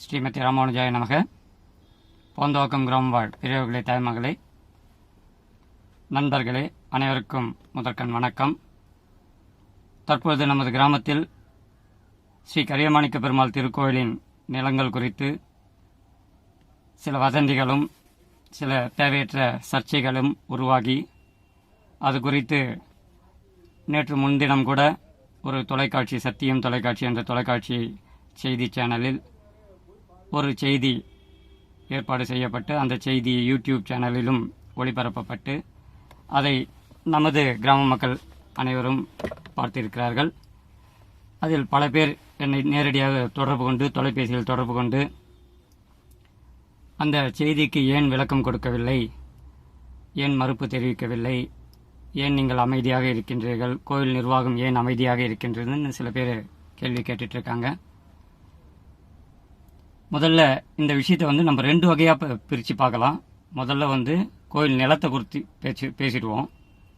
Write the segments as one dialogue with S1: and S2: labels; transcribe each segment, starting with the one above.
S1: ஸ்ரீமதி ராமானுஜாய நமக. போந்தோக்கம் கிராம வார்டு பெரியவர்களே தாய்மகளே. நண்பர்களே அனைவருக்கும் முதற்கண் வணக்கம். தற்பொழுது நமது கிராமத்தில் ஸ்ரீ கரியமாணிக்க பெருமாள் திருக்கோயிலின் நிலங்கள் குறித்து சில வதந்திகளும் சில தேவையற்ற சர்ச்சைகளும் உருவாகி அது குறித்து நேற்று முன்தினம் கூட ஒரு தொலைக்காட்சி சத்தியம் தொலைக்காட்சி என்ற தொலைக்காட்சி செய்தி சேனலில் ஒரு செய்தி ஏற்பாடு செய்யப்பட்டு அந்த செய்தி யூடியூப் சேனலிலும் ஒளிபரப்பப்பட்டு அதை நமது கிராம மக்கள் அனைவரும் பார்த்திருக்கிறார்கள். அதில் பல பேர் என்னை நேரடியாக தொடர்பு கொண்டு தொலைபேசியில் தொடர்பு கொண்டு அந்த செய்திக்கு ஏன் விளக்கம் கொடுக்கவில்லை ஏன் மறுப்பு தெரிவிக்கவில்லை ஏன் நீங்கள் அமைதியாக இருக்கின்றீர்கள் கோயில் நிர்வாகம் ஏன் அமைதியாக இருக்கின்றதுன்னு சில பேர் கேள்வி கேட்டுட்ருக்காங்க இருக்காங்க. முதல்ல இந்த விஷயத்தை வந்து நம்ம ரெண்டு வகையாக பிரித்து பார்க்கலாம். முதல்ல வந்து கோயில் நிலத்தை குறித்து பேசி பேசிடுவோம்.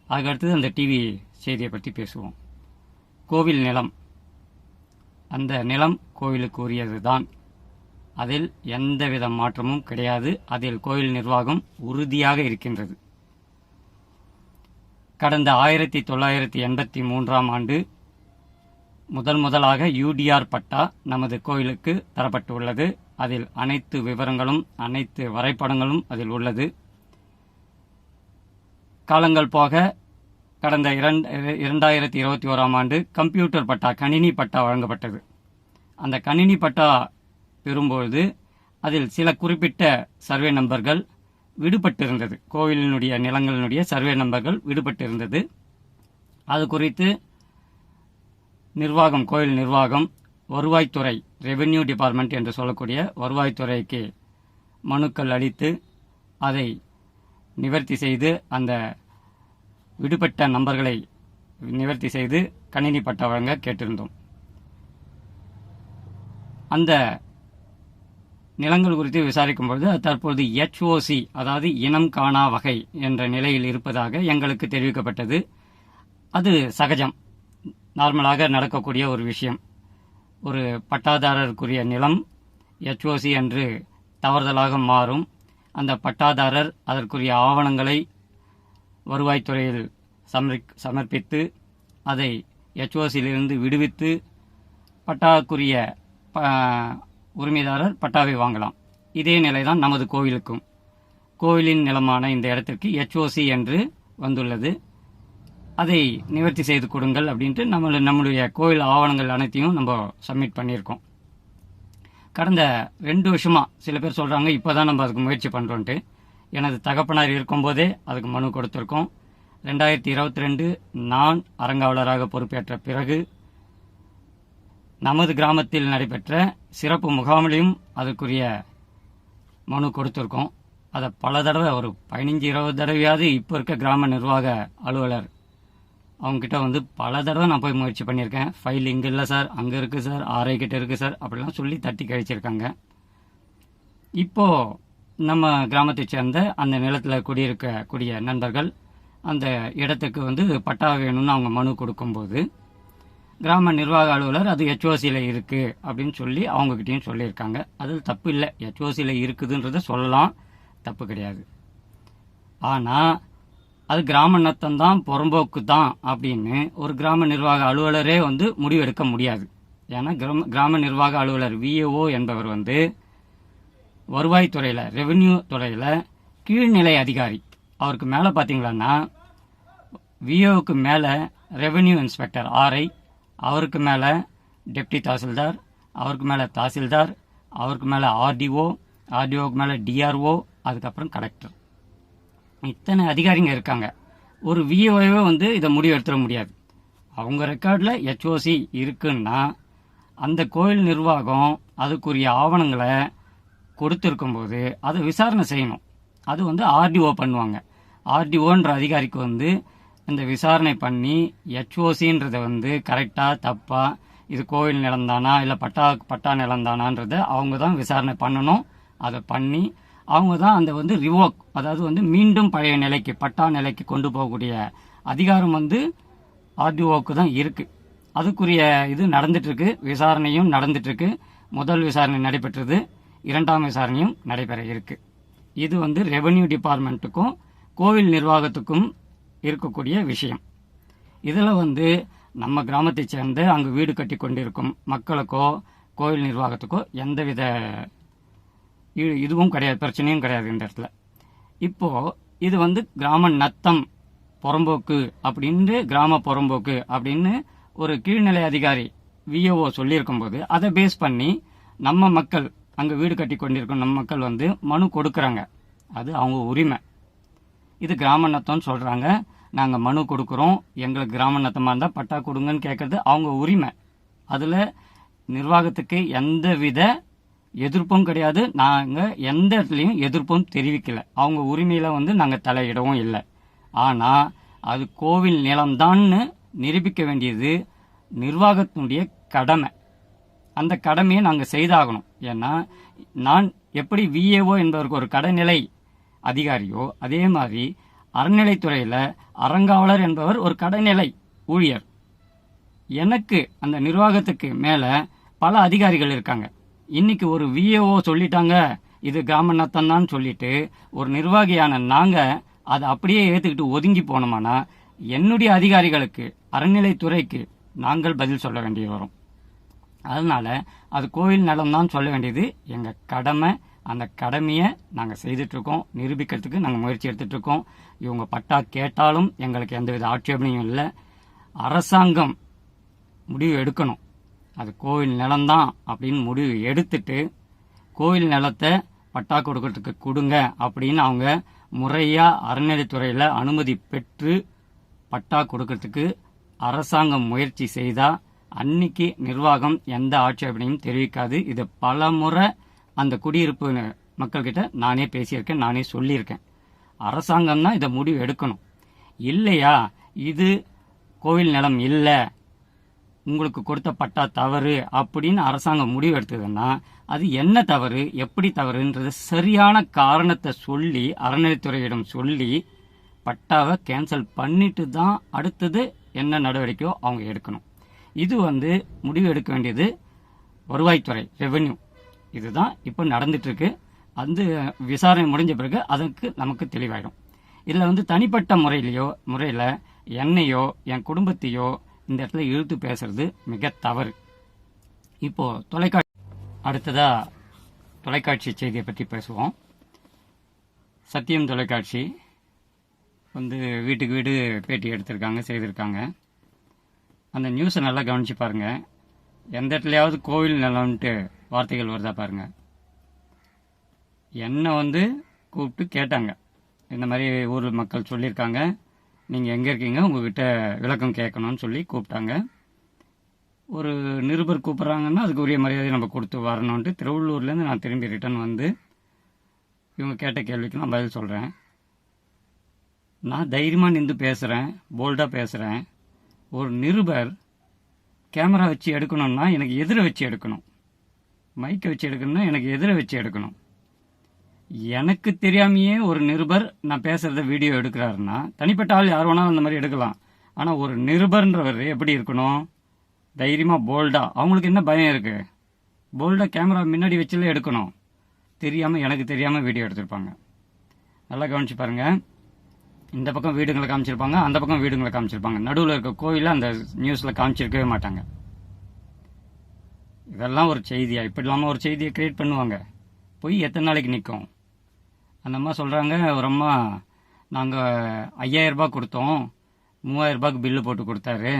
S1: அதுக்கடுத்தது அந்த டிவி செய்தியை பற்றி பேசுவோம். கோவில் நிலம். அந்த நிலம் கோவிலுக்கு உரியது தான் அதில் எந்தவித மாற்றமும் கிடையாது. அதில் கோயில் நிர்வாகம் உறுதியாக இருக்கின்றது. கடந்த ஆயிரத்தி தொள்ளாயிரத்தி எண்பத்தி மூன்றாம் ஆண்டு முதல் முதலாக யூடிஆர் பட்டா நமது கோயிலுக்கு தரப்பட்டுள்ளது. அதில் அனைத்து விவரங்களும் அனைத்து வரைபடங்களும் அதில் உள்ளது. காலங்கள் போக கடந்த இரண்டு இரண்டாயிரத்தி இருபத்தி ஓராம் ஆண்டு கம்ப்யூட்டர் பட்டா கணினி பட்டா வழங்கப்பட்டது. அந்த கணினி பட்டா பெறும்பொழுது அதில் சில குறிப்பிட்ட சர்வே நம்பர்கள் விடுபட்டிருந்தது. கோவிலினுடைய நிலங்களினுடைய சர்வே நம்பர்கள் விடுபட்டிருந்தது. அது குறித்து நிர்வாகம் கோயில் நிர்வாகம் வருவாய்த்துறை ரெவென்யூ டிபார்ட்மெண்ட் என்று சொல்லக்கூடிய வருவாய்த்துறைக்கு மனுக்கள் அளித்து அதை நிவர்த்தி செய்து அந்த விடுபட்ட நம்பர்களை நிவர்த்தி செய்து கணினி பட்டா வழங்க கேட்டிருந்தோம். அந்த நிலங்கள் குறித்து விசாரிக்கும் பொழுது தற்பொழுது எச்ஓசி அதாவது இனம் காணா வகை என்ற நிலையில் இருப்பதாக எங்களுக்கு தெரிவிக்கப்பட்டது. அது சகஜம். நார்மலாக நடக்கக்கூடிய ஒரு விஷயம். ஒரு பட்டாதாரருக்குரிய நிலம் எச்ஓசி என்று தவறுதலாக மாறும். அந்த பட்டாதாரர் அதற்குரிய ஆவணங்களை வருவாய்த்துறையில் சமர் சமர்ப்பித்து அதை எச்ஓசியிலிருந்து விடுவித்து பட்டாக்குரிய ப- உரிமைதாரர் பட்டாவை வாங்கலாம். இதே நிலைதான் நமது கோவிலுக்கும். கோவிலின் நிலமான இந்த இடத்திற்கு எச்ஓசி என்று வந்துள்ளது. அதை நிவர்த்தி செய்து கொடுங்கள் அப்படின்ட்டு நம்மள நம்மளுடைய கோயில் ஆவணங்கள் அனைத்தையும் நம்ம சப்மிட் பண்ணியிருக்கோம். கடந்த ரெண்டு வருஷமாக சில பேர் சொல்கிறாங்க இப்போ தான் நம்ம அதுக்கு முயற்சி பண்ணுறோன்ட்டு எனது தகப்பனார் இருக்கும்போதே அதுக்கு மனு கொடுத்துருக்கோம். ரெண்டாயிரத்தி இருபத்தி ரெண்டு நான் அறங்காவலராக பொறுப்பேற்ற பிறகு நமது கிராமத்தில் நடைபெற்ற சிறப்பு முகாமிலையும் அதுக்குரிய மனு கொடுத்துருக்கோம். அதை பல தடவை ஒரு பதினஞ்சு இருபது தடவையாவது இப்போ இருக்க கிராம நிர்வாக அலுவலர் அவங்ககிட்ட வந்து பல தடவை நான் போய் முயற்சி பண்ணியிருக்கேன். ஃபைல் இங்கே இல்லை சார் அங்கே இருக்குது சார் ஆர்ஐ கிட்ட இருக்குது சார் அப்படிலாம் சொல்லி தட்டி கழிச்சிருக்காங்க. இப்போது நம்ம கிராமத்தை சேர்ந்த அந்த நிலத்தில் குடியிருக்கக்கூடிய நண்பர்கள் அந்த இடத்துக்கு வந்து பட்டா வேணும்னு அவங்க மனு கொடுக்கும்போது கிராம நிர்வாக அலுவலர் அது ஹெச்ஓசியில் இருக்குது அப்படின்னு சொல்லி அவங்கக்கிட்டையும் சொல்லியிருக்காங்க. அதில் தப்பு இல்லை. ஹெச்ஓசியில் இருக்குதுன்றதை சொல்லலாம். தப்பு கிடையாது. ஆனால் அது கிராம நத்தம் தான் புறம்போக்கு தான் அப்படின்னு ஒரு கிராம நிர்வாக அலுவலரே வந்து முடிவெடுக்க முடியாது. ஏன்னா கிராம கிராம நிர்வாக அலுவலர் விஏஓ என்பவர் வந்து வருவாய்த்துறையில் ரெவென்யூ துறையில் கீழ்நிலை அதிகாரி. அவருக்கு மேலே பார்த்தீங்களான்னா விஓவுக்கு மேலே ரெவென்யூ இன்ஸ்பெக்டர் ஆர்ஐ அவருக்கு மேலே டெப்டி தாசில்தார் அவருக்கு மேலே தாசில்தார் அவருக்கு மேலே ஆர்டிஓ ஆர்டிஓக்கு மேலே டிஆர்ஓ அதுக்கப்புறம் கலெக்டர் இத்தனை அதிகாரிங்க இருக்காங்க. ஒரு விஓவே வந்து இதை முடிவு எடுத்துட முடியாது. அவங்க ரெக்கார்டில் ஹெச்ஓசி இருக்குன்னா அந்த கோயில் நிர்வாகம் அதுக்குரிய ஆவணங்களை கொடுத்துருக்கும்போது அதை விசாரணை செய்யணும். அது வந்து ஆர்டிஓ பண்ணுவாங்க. ஆர்டிஓன்ற அதிகாரிக்கு வந்து இந்த விசாரணை பண்ணி ஹெச்ஓசின்றதை வந்து கரெக்டாக தப்பாக இது கோயில் நிலந்தானா இல்லை பட்டா பட்டா நிலம்தானான்றதை அவங்க தான் விசாரணை பண்ணணும். அதை பண்ணி அவங்க தான் அந்த வந்து ரிவோக் அதாவது வந்து மீண்டும் பழைய நிலைக்கு பட்டா நிலைக்கு கொண்டு போகக்கூடிய அதிகாரம் வந்து ஆர்டிஓக்கு தான் இருக்குது அதுக்குரிய இது நடந்துட்டுருக்கு. விசாரணையும் நடந்துட்டுருக்கு. முதல் விசாரணை நடைபெற்றது. இரண்டாம் விசாரணையும் நடைபெற இருக்கு. இது வந்து ரெவன்யூ டிபார்ட்மெண்ட்டுக்கும் கோவில் நிர்வாகத்துக்கும் இருக்கக்கூடிய விஷயம். இதில் வந்து நம்ம கிராமத்தை சேர்ந்து அங்கு வீடு கட்டி கொண்டிருக்கும் மக்களுக்கோ கோவில் நிர்வாகத்துக்கோ எந்தவித இது இதுவும் கிடையாது பிரச்சனையும் கிடையாது இந்த இடத்துல. இப்போது இது வந்து கிராம நத்தம் புறம்போக்கு அப்படின்னு கிராம புறம்போக்கு அப்படின்னு ஒரு கீழ்நிலை அதிகாரி விஏஓ சொல்லியிருக்கும் போது அதை பேஸ் பண்ணி நம்ம மக்கள் அங்கே வீடு கட்டி கொண்டிருக்கும் நம்ம மக்கள் வந்து மனு கொடுக்குறாங்க. அது அவங்க உரிமை. இது கிராம நத்தம்னு சொல்கிறாங்க நாங்கள் மனு கொடுக்குறோம். எங்களுக்கு கிராம நத்தமாக இருந்தால் பட்டா கொடுங்கன்னு கேட்குறது அவங்க உரிமை. அதில் நிர்வாகத்துக்கு எந்தவித எதிர்ப்பும் கிடையாது. நாங்கள் எந்த இடத்துலையும் எதிர்ப்பும் தெரிவிக்கல. அவங்க உரிமையில் வந்து நாங்கள் தலையிடவும் இல்லை. ஆனால் அது கோவில் நிலம்தான்னு நிரூபிக்க வேண்டியது நிர்வாகத்தினுடைய கடமை. அந்த கடமையை நாங்கள் செய்தாகணும். ஏன்னா நான் எப்படி விஏஓ என்பவருக்கு ஒரு கடைநிலை அதிகாரியோ அதே மாதிரி அறநிலைத்துறையில் அறங்காவலர் என்பவர் ஒரு கடைநிலை ஊழியர். எனக்கு அந்த நிர்வாகத்துக்கு மேலே பல அதிகாரிகள் இருக்காங்க. இன்னைக்கு ஒரு விஏஓ சொல்லிட்டாங்க. இது கிராம நத்தம் தான் சொல்லிட்டு ஒரு நிர்வாகியான நாங்கள் அதை அப்படியே ஏற்றுக்கிட்டு ஒதுங்கி போனோம்னா என்னுடைய அதிகாரிகளுக்கு அறநிலைத்துறைக்கு நாங்கள் பதில் சொல்ல வேண்டிய வரும். அதனால அது கோவில் நலம் தான் சொல்ல வேண்டியது. எங்கள் கடமை அந்த கடமையை நாங்கள் செய்துட்டு இருக்கோம் நிரூபிக்கிறதுக்கு நாங்கள் முயற்சி எடுத்துட்டு இருக்கோம் இவங்க பட்டா கேட்டாலும் எங்களுக்கு எந்தவித ஆட்சேபனையும் இல்லை. அரசாங்கம் முடிவு எடுக்கணும். அது கோவில் நிலம்தான் அப்படின்னு முடிவு எடுத்துட்டு கோவில் நிலத்தை பட்டா கொடுக்கறதுக்கு கொடுங்க அப்படின்னு அவங்க முறையாக அறநிலைத்துறையில் அனுமதி பெற்று பட்டா கொடுக்கறதுக்கு அரசாங்கம் முயற்சி செய்தா அன்னைக்கு நிர்வாகம் எந்த ஆட்சேபனையும் தெரிவிக்காது. இது பல முறை அந்த குடியிருப்பு மக்கள்கிட்ட நானே பேசியிருக்கேன் நானே சொல்லியிருக்கேன். அரசாங்கம் தான் இதை முடிவு எடுக்கணும். இல்லையா? இது கோவில் நிலம் இல்லை உங்களுக்கு கொடுத்த பட்டா தவறு அப்படின்னு அரசாங்கம் முடிவு எடுத்ததுன்னா அது என்ன தவறு எப்படி தவறுன்றது சரியான காரணத்தை சொல்லி அறநிலைத்துறையிடம் சொல்லி பட்டாவை கேன்சல் பண்ணிட்டு தான் அடுத்தது என்ன நடவடிக்கையோ அவங்க எடுக்கணும். இது வந்து முடிவு எடுக்க வேண்டியது வருவாய்த்துறை ரெவென்யூ இதுதான் இப்போ நடந்துட்டுருக்கு. அந்த விசாரணை முடிஞ்ச பிறகு அதுக்கு நமக்கு தெளிவாயிடும். இதில் வந்து தனிப்பட்ட முறையிலையோ முறையில் என்னையோ என் குடும்பத்தையோ இந்த இடத்துல இழுத்து பேசுறது மிக தவறு. இப்போ தொலைக்காட்சி அடுத்ததா தொலைக்காட்சி செய்தியை பற்றி பேசுவோம். சத்தியம் தொலைக்காட்சி வந்து வீட்டுக்கு வீடு பேட்டி எடுத்திருக்காங்க செய்திருக்காங்க. அந்த நியூஸை நல்லா கவனித்து பாருங்க. எந்த இடத்துலையாவது கோவில் நிலம்ன்ட்டு வார்த்தைகள் வருதா பாருங்கள் என்னை வந்து கூப்பிட்டு கேட்டாங்க. இந்த மாதிரி ஊர் மக்கள் சொல்லியிருக்காங்க. நீங்கள் எங்கே இருக்கீங்க? உங்ககிட்ட விளக்கம் கேட்கணும்னு சொல்லி கூப்பிட்டாங்க. ஒரு நிருபர் கூப்பிட்றாங்கன்னா அதுக்கு உரிய மரியாதை நம்ம கொடுத்து வரணுன்ட்டு திருவள்ளூர்லேருந்து நான் திரும்பி ரிட்டர்ன் வந்து இவங்க கேட்ட கேள்விக்கு நான் பதில் சொல்கிறேன் நான் தைரியமாக நின்று பேசுகிறேன் போல்டாக பேசுகிறேன் ஒரு நிருபர் கேமரா வச்சு எடுக்கணும்னா எனக்கு எதிரை வச்சு எடுக்கணும். மைக்கை வச்சு எடுக்கணும்னா எனக்கு எதிரை வச்சு எடுக்கணும். எனக்கு தெரியாமையே ஒரு நிருபர் நான் பேசுறத வீடியோ எடுக்கிறாருன்னா தனிப்பட்ட ஆள் யார் வேணாலும் அந்த மாதிரி எடுக்கலாம். ஆனால் ஒரு நிருபர்ன்றவர் எப்படி இருக்கணும்? தைரியமாக போல்டா அவங்களுக்கு என்ன பயம் இருக்கு? போல்டா கேமரா முன்னாடி வச்சுல எடுக்கணும். தெரியாமல் எனக்கு தெரியாமல் வீடியோ எடுத்திருப்பாங்க. நல்லா கவனிச்சு பாருங்க. இந்த பக்கம் வீடுங்களை காமிச்சிருப்பாங்க அந்த பக்கம் வீடுங்களை காமிச்சிருப்பாங்க. நடுவில் இருக்க கோயில அந்த நியூஸில் காமிச்சிருக்கவே மாட்டாங்க. இதெல்லாம் ஒரு செய்தியா? இப்படி இல்லாமல் ஒரு செய்தியை கிரியேட் பண்ணுவாங்க. போய் எத்தனை நாளைக்கு நிற்கும் அந்த அம்மா சொல்கிறாங்க ஒரு அம்மா நாங்கள் ஐயாயிரரூபா கொடுத்தோம். மூவாயிரம் ரூபாய்க்கு பில்லு போட்டு கொடுத்தாரு.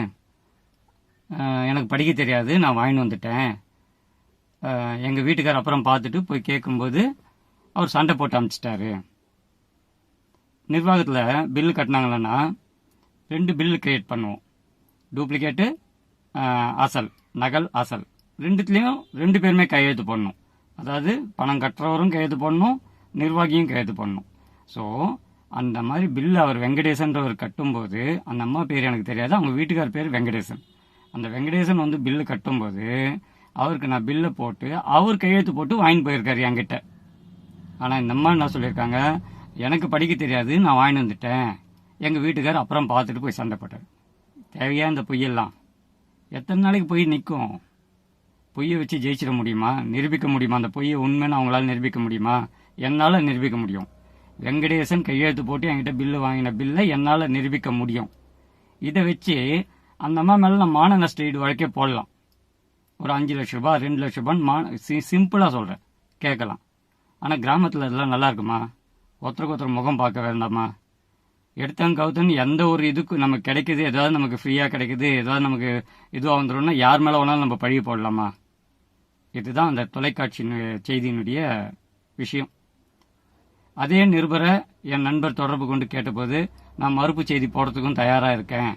S1: எனக்கு படிக்க தெரியாது நான் வாங்கிட்டு வந்துட்டேன். எங்கள் வீட்டுக்கார் அப்புறம் பார்த்துட்டு போய் கேட்கும்போது அவர் சண்டை போட்டு அனுப்பிச்சிட்டாரு நிர்வாகத்தில் பில்லு கட்டினாங்களன்னா ரெண்டு பில்லு கிரியேட் பண்ணுவோம். டூப்ளிகேட்டு அசல் நகல் அசல். ரெண்டுத்துலேயும் ரெண்டு பேருமே கையெழுத்து போடணும். அதாவது பணம் கட்டுறவரும் கையெழுத்து போடணும் நிர்வாகியும் கையெழுத்து பண்ணும் ஸோ அந்த மாதிரி பில்லு அவர் வெங்கடேசன்றவர் கட்டும்போது அந்த அம்மா பேர் எனக்கு தெரியாது அவங்க வீட்டுக்கார் பேர் வெங்கடேசன். அந்த வெங்கடேசன் வந்து பில்லு கட்டும்போது அவருக்கு நான் பில்லை போட்டு அவர் கையெழுத்து போட்டு வாங்கிட்டு போயிருக்காரு என்கிட்ட. ஆனால் இந்த அம்மா என்ன சொல்லியிருக்காங்க? எனக்கு படிக்க தெரியாது நான் வாங்கிட்டு வந்துட்டேன். எங்கள் வீட்டுக்கார் அப்புறம் பார்த்துட்டு போய் சண்டை போட்டார். தேவையா இந்த பொய்யெல்லாம்? எத்தனை நாளைக்கு போய் நிற்கும் பொய்யை வச்சு ஜெயிச்சிட முடியுமா? நிரூபிக்க முடியுமா? அந்த பொய்யை உண்மைன்னு அவங்களால நிரூபிக்க முடியுமா? என்னால் நிரூபிக்க முடியும். வெங்கடேசன் கையெழுத்து போட்டு என்கிட்ட பில்லு வாங்கின பில்லை என்னால் நிரூபிக்க முடியும். இதை வச்சு அந்த அம்மா மேலே நான் மான நஷ்ட ஈடு வழக்கே போடலாம். ஒரு அஞ்சு லட்ச ரூபாய் ரெண்டு லட்ச ரூபான்னு மா சி சிம்பிளாக சொல்கிறேன் கேட்கலாம். ஆனால் கிராமத்தில் இதெல்லாம் நல்லா இருக்குமா? ஒருத்தருக்கு ஒருத்தர் முகம் பார்க்க வேண்டாமா? எடுத்தாங்க கவுத்தன்னு எந்த ஒரு இதுக்கு நமக்கு கிடைக்குது ஏதாவது நமக்கு ஃப்ரீயாக கிடைக்குது ஏதாவது நமக்கு இதுவாக வந்துடும்னா யார் மேலே வேணாலும் நம்ம பழகி போடலாமா? இதுதான் அந்த தொலைக்காட்சி செய்தியினுடைய விஷயம். அதே நிருபரை என் நண்பர் தொடர்பு கொண்டு கேட்டபோது நான் மறுப்பு செய்தி போடுறதுக்கும் தயாராக இருக்கேன்.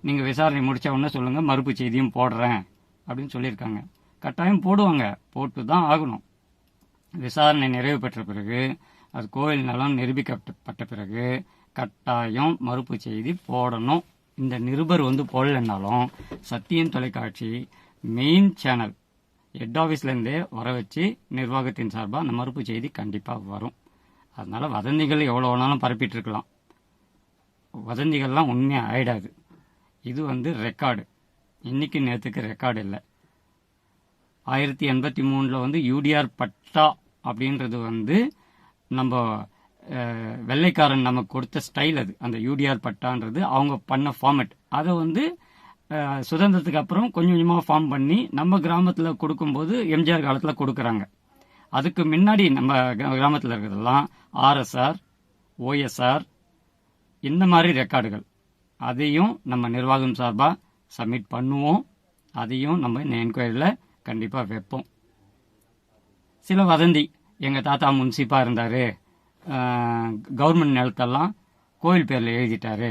S1: நீங்கள் விசாரணை முடித்த உடனே சொல்லுங்கள் மறுப்பு செய்தியும் போடுறேன். அப்படின்னு சொல்லியிருக்காங்க. கட்டாயம் போடுவாங்க. போட்டு தான் ஆகணும். விசாரணை நிறைவு பெற்ற பிறகு அது கோயில் நலம் நிரூபிக்கப்பட்ட பிறகு கட்டாயம் மறுப்பு செய்தி போடணும். இந்த நிருபர் வந்து போடலைன்னாலும் சத்தியம் தொலைக்காட்சி மெயின் சேனல் ஹெட் ஆஃபீஸ்லேருந்தே வர வச்சு நிர்வாகத்தின் சார்பாக அந்த மறுப்பு செய்தி கண்டிப்பாக வரும். அதனால் வதந்திகள் எவ்வளோ வேணாலும் பரப்பிட்டு இருக்கலாம் வதந்திகள்லாம் உண்மையாக ஆயிடாது. இது வந்து ரெக்கார்டு இன்னைக்கு நேற்றுக்கு ரெக்கார்டு இல்லை. ஆயிரத்தி எண்பத்தி மூணில் வந்து யூடிஆர் பட்டா அப்படின்றது வந்து நம்ம வெள்ளைக்காரன் நமக்கு கொடுத்த ஸ்டைல் அது. அந்த யூடிஆர் பட்டான்றது அவங்க பண்ண ஃபார்மேட் அதை வந்து சுதந்திரத்துக்கு அப்புறம் கொஞ்சம் கொஞ்சமாக ஃபார்ம் பண்ணி நம்ம கிராமத்தில் கொடுக்கும்போது எம்ஜிஆர் காலத்தில் கொடுக்குறாங்க. அதுக்கு முன்னாடி நம்ம கிராமத்தில் இருக்கிறதெல்லாம் ஆர்எஸ்ஆர் ஓஎஸ்ஆர் இந்த மாதிரி ரெக்கார்டுகள். அதையும் நம்ம நிர்வாகம் சார்பாக சப்மிட் பண்ணுவோம். அதையும் நம்ம இந்த என்கொயரியில் கண்டிப்பாக வைப்போம். சில வதந்தி. எங்கள் தாத்தா முன்சிப்பாக இருந்தார். கவர்மெண்ட் நிலத்தெல்லாம் கோயில் பேரில் எழுதிட்டாரு.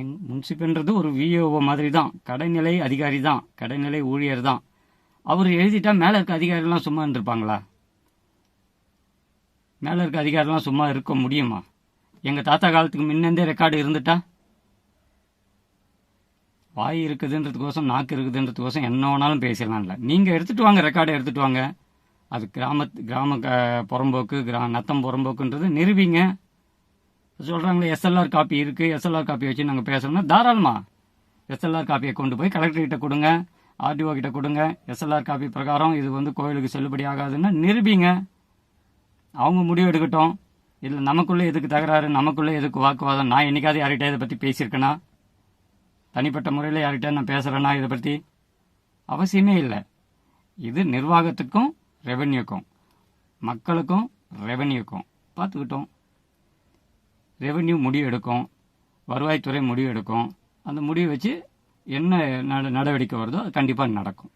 S1: எங் முன்சிப்புன்றது ஒரு விஓஓ மாதிரி தான் கடைநிலை அதிகாரி தான். கடைநிலை ஊழியர் தான். அவர் எழுதிட்டா மேலே இருக்க அதிகாரிலாம் சும்மா இருந்திருப்பாங்களா? மேலே இருக்க அதிகாரம்லாம் சும்மா இருக்க முடியுமா? எங்கள் தாத்தா காலத்துக்கு முன்னந்தே ரெக்கார்டு இருந்துட்டா? வாய் இருக்குதுன்றதுக்கோசம் நாக்கு இருக்குதுன்றதுக்கோசம் என்ன வேணாலும் பேசிடலாம்ல. நீங்கள் எடுத்துகிட்டு வாங்க ரெக்கார்டை எடுத்துகிட்டு வாங்க. அது கிராம கிராம க- புறம்போக்கு கிரா நத்தம் புறம்போக்குன்றது நிரூபிங்க. சொல்கிறாங்களே எஸ்எல்ஆர் காப்பி இருக்குது எஸ்எல்ஆர் காப்பி வச்சு நாங்கள் பேசணும்னா தாராளமாக எஸ்எல்ஆர் காப்பியை கொண்டு போய் கலெக்டர்கிட்ட கொடுங்க ஆர்டிஓ கிட்ட கொடுங்க. எஸ்எல்ஆர் காப்பி பிரகாரம் இது வந்து கோயிலுக்கு செல்லுபடி ஆகாதுன்னா நிரூபிங்க. அவங்க முடிவு எடுக்கட்டும். இல்லை நமக்குள்ளே எதுக்கு தகராறு நமக்குள்ளே எதுக்கு வாக்குவாதம்? நான் என்றைக்காவது யார்கிட்ட இதை பற்றி பேசியிருக்கேனா? தனிப்பட்ட முறையில் யார்கிட்ட நான் பேசுகிறேன்னா இதை பற்றி அவசியமே இல்லை. இது நிர்வாகத்துக்கும் ரெவென்யூக்கும் மக்களுக்கும் ரெவென்யூக்கும் பார்த்துக்கிட்டோம். ரெவென்யூ முடிவு எடுக்கும். வருவாய்த்துறை முடிவு எடுக்கும். அந்த முடிவு வச்சு என்ன நட- நடவடிக்கை வருதோ அது கண்டிப்பாக நடக்கும்.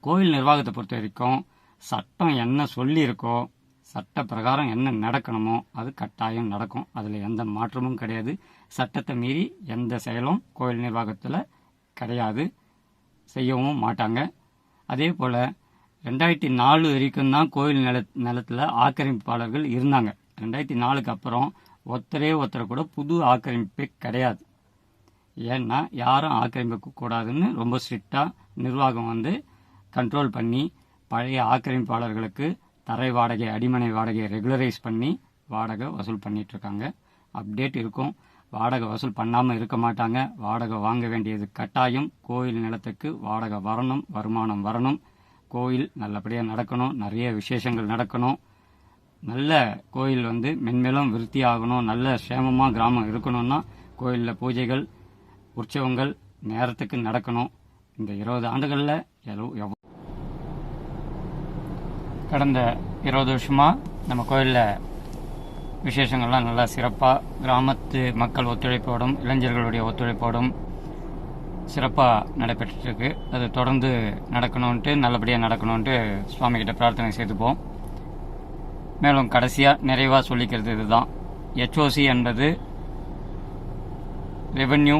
S1: கோயில் நிர்வாகத்தை பொறுத்த வரைக்கும் சட்டம் என்ன சொல்லியிருக்கோ சட்ட பிரகாரம் என்ன நடக்கணுமோ அது கட்டாயம் நடக்கும். அதில் எந்த மாற்றமும் கிடையாது. சட்டத்தை மீறி எந்த செயலும் கோயில் நிர்வாகத்தில் கிடையாது. செய்யவும் மாட்டாங்க. அதே போல் ரெண்டாயிரத்தி நாலு வரைக்கும் தான் கோயில் நில நிலத்தில் ஆக்கிரமிப்பாளர்கள் இருந்தாங்க. ரெண்டாயிரத்தி நாலுக்கு அப்புறம் ஒருத்தரே ஒருத்தர் கூட புது ஆக்கிரமிப்பே கிடையாது. ஏன்னா யாரும் ஆக்கிரமிக்க கூடாதுன்னு ரொம்ப ஸ்ட்ரிக்டாக நிர்வாகம் வந்து கண்ட்ரோல் பண்ணி பழைய ஆக்கிரமிப்பாளர்களுக்கு தரை வாடகை அடிமனை வாடகையை ரெகுலரைஸ் பண்ணி வாடகை வசூல் பண்ணிட்டு இருக்காங்க அப்டேட் இருக்கும். வாடகை வசூல் பண்ணாமல் இருக்க மாட்டாங்க. வாடகை வாங்க வேண்டியது கட்டாயம். கோயில் நிலத்துக்கு வாடகை வரணும் வருமானம் வரணும். கோயில் நல்லபடியாக நடக்கணும். நிறைய விசேஷங்கள் நடக்கணும். நல்ல கோயில் வந்து மென்மேலும் விருத்தி ஆகணும். நல்ல சேமமாக கிராமம் இருக்கணும்னா கோயிலில் பூஜைகள் உற்சவங்கள் நேரத்துக்கு நடக்கணும். இந்த இருபது ஆண்டுகளில் எவ்வளோ எவ்வளோ கடந்த இருபது வருஷமாக நம்ம கோயிலில் விசேஷங்கள்லாம் நல்லா சிறப்பாக கிராமத்து மக்கள் ஒத்துழைப்போடும் இளைஞர்களுடைய ஒத்துழைப்போடும் சிறப்பாக நடைபெற்றுருக்கு அது தொடர்ந்து நடக்கணும்ன்ட்டு நல்லபடியாக நடக்கணும்ன்ட்டு சுவாமிகிட்ட பிரார்த்தனை செய்துப்போம். மேலும் கடைசியாக நிறைவாக சொல்லிக்கிறது இதுதான். ஹெச்ஓசி என்பது ரெவென்யூ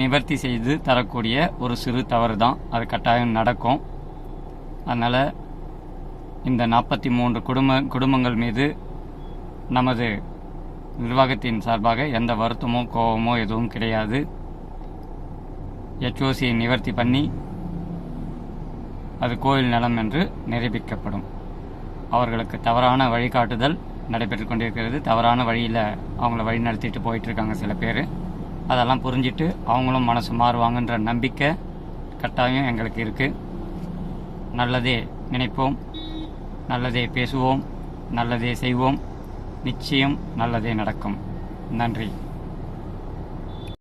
S1: நிவர்த்தி செய்து தரக்கூடிய ஒரு சிறு தவறு தான் அது கட்டாயம் நடக்கும். அதனால் இந்த நாற்பத்தி மூன்று குடும்ப குடும்பங்கள் மீது நமது நிர்வாகத்தின் சார்பாக எந்த வருத்தமோ கோபமோ எதுவும் கிடையாது. எச்ஓசியை நிவர்த்தி பண்ணி அது கோயில் நலம் என்று நிரூபிக்கப்படும். அவர்களுக்கு தவறான வழிகாட்டுதல் நடைபெற்று கொண்டிருக்கிறது. தவறான வழியில் அவங்கள வழி நடத்திட்டு போயிட்டு இருக்காங்க சில பேர். அதெல்லாம் புரிஞ்சிட்டு அவங்களும் மனசு மாறுவாங்கன்ற நம்பிக்கை கட்டாயம் எங்களுக்கு இருக்குது நல்லதே நினைப்போம். நல்லதே பேசுவோம் நல்லதே செய்வோம். நிச்சயம் நல்லதே நடக்கும். நன்றி.